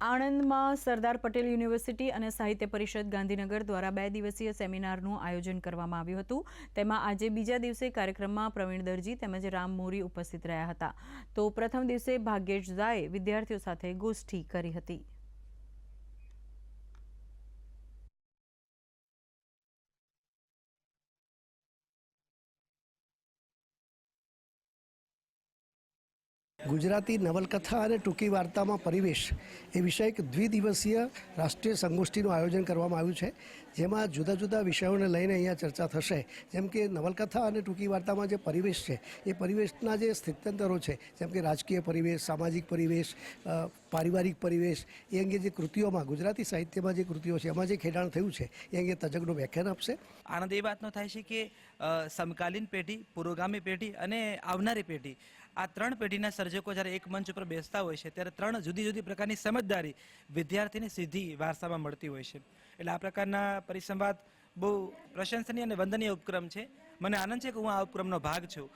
આણંદમાં સરદાર પટેલ યુનિવર્સિટી અને સાહિત્ય પરિષદ ગાંધીનગર દ્વારા બે દિવસીય સેમિનારનું આયોજન કરવામાં આવ્યું હતું. તેમાં આજે બીજા દિવસે કાર્યક્રમમાં પ્રવીણ દરજી તેમજ રામ મોરી ઉપસ્થિત રહ્યા હતા. તો પ્રથમ દિવસે ભાગ્યેશ ઝાએ વિદ્યાર્થીઓ સાથે ગોષ્ઠી કરી હતી. ગુજરાતી નવલકથા અને ટૂંકી વાર્તામાં પરિવેશ એ વિષય એક દ્વિદિવસીય રાષ્ટ્રીય સંગોષ્ઠીનું આયોજન કરવામાં આવ્યું છે, જેમાં જુદા જુદા વિષયોને લઈને અહીંયા ચર્ચા થશે. જેમ કે નવલકથા અને ટૂંકી વાર્તામાં જે પરિવેશ છે, એ પરિવેશના જે સ્થિત્યંતરો છે, જેમ કે રાજકીય પરિવેશ, સામાજિક પરિવેશ પારિવારિક પરિવેશ, એ અંગે જે કૃતિઓમાં, ગુજરાતી સાહિત્યમાં જે કૃતિઓ છે, એમાં જે ખેડાણ થયું છે, એ અંગે તજજ્ઞો વ્યાખ્યાન આપશે. આનંદ, એ વાતનો થાય છે કે સમકાલીન પેઢી, પુરોગામી પેઢી અને આવનારી પેઢી આ ત્રણ પેઢીના સર્જકો જ્યારે એક મંચ ઉપર બેસતા હોય છે, ત્યારે ત્રણ જુદી જુદી પ્રકારની સમજદારી વિદ્યાર્થીને સીધી વારસામાં મળતી હોય છે. એટલે આ પ્રકારના પરિસંવાદ બહુ પ્રશંસનીય અને વંદનીય ઉપક્રમ છે. મને આનંદ છે કે હું આ ઉપક્રમનો ભાગ છું.